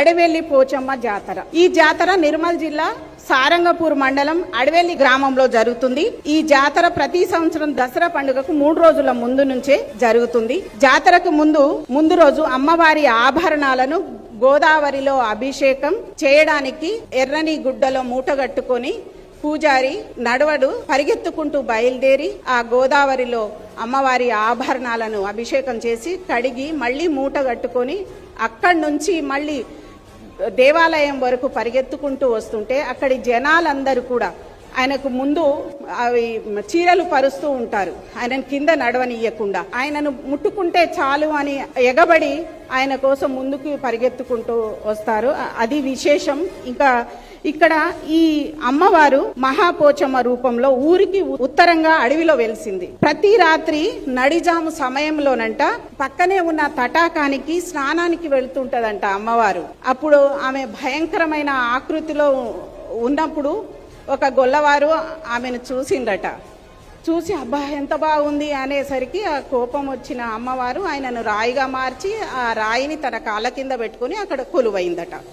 అడవెల్లి పోచమ్మ జాతర. ఈ జాతర నిర్మల్ జిల్లా సారంగపూర్ మండలం అడవెల్లి గ్రామంలో జరుగుతుంది. ఈ జాతర ప్రతి సంవత్సరం దసరా పండుగకు మూడు రోజుల ముందు నుంచే జరుగుతుంది. జాతరకు ముందు ముందు రోజు అమ్మవారి ఆభరణాలను గోదావరిలో అభిషేకం చేయడానికి ఎర్రని గుడ్డలో మూటగట్టుకొని పూజారి నడవడు పరిగెత్తుకుంటూ బయలుదేరి ఆ గోదావరిలో అమ్మవారి ఆభరణాలను అభిషేకం చేసి కడిగి మళ్ళీ మూట కట్టుకొని అక్కడి నుంచి మళ్ళీ దేవాలయం వరకు పరిగెత్తుకుంటూ వస్తుంటే అక్కడి జనాలందరూ కూడా ఆయనకు ముందు అవి చీరలు పరుస్తూ ఉంటారు. ఆయనను కింద నడవనియకుండా. ఆయనను ముట్టుకుంటే చాలు అని ఎగబడి ఆయన కోసం ముందుకు పరిగెత్తుకుంటూ వస్తారు. అది విశేషం. ఇంకా ఇక్కడ ఈ అమ్మవారు మహాపోచమ్మ రూపంలో ఊరికి ఉత్తరంగా అడవిలో వెలిసింది. ప్రతి రాత్రి నడిజాము సమయంలోనంట పక్కనే ఉన్న తటాకానికి స్నానానికి వెళ్తుంటదంట అమ్మవారు. అప్పుడు ఆమె భయంకరమైన ఆకృతిలో ఉన్నప్పుడు ఒక గొల్లవారు ఆమెను చూసిండట చూసి అబ్బా ఎంత బాగుంది అనేసరికి ఆ కోపం వచ్చిన అమ్మవారు ఆయనను రాయిగా మార్చి ఆ రాయిని తన కాళ్ళ కింద పెట్టుకుని అక్కడ కొలువైందట.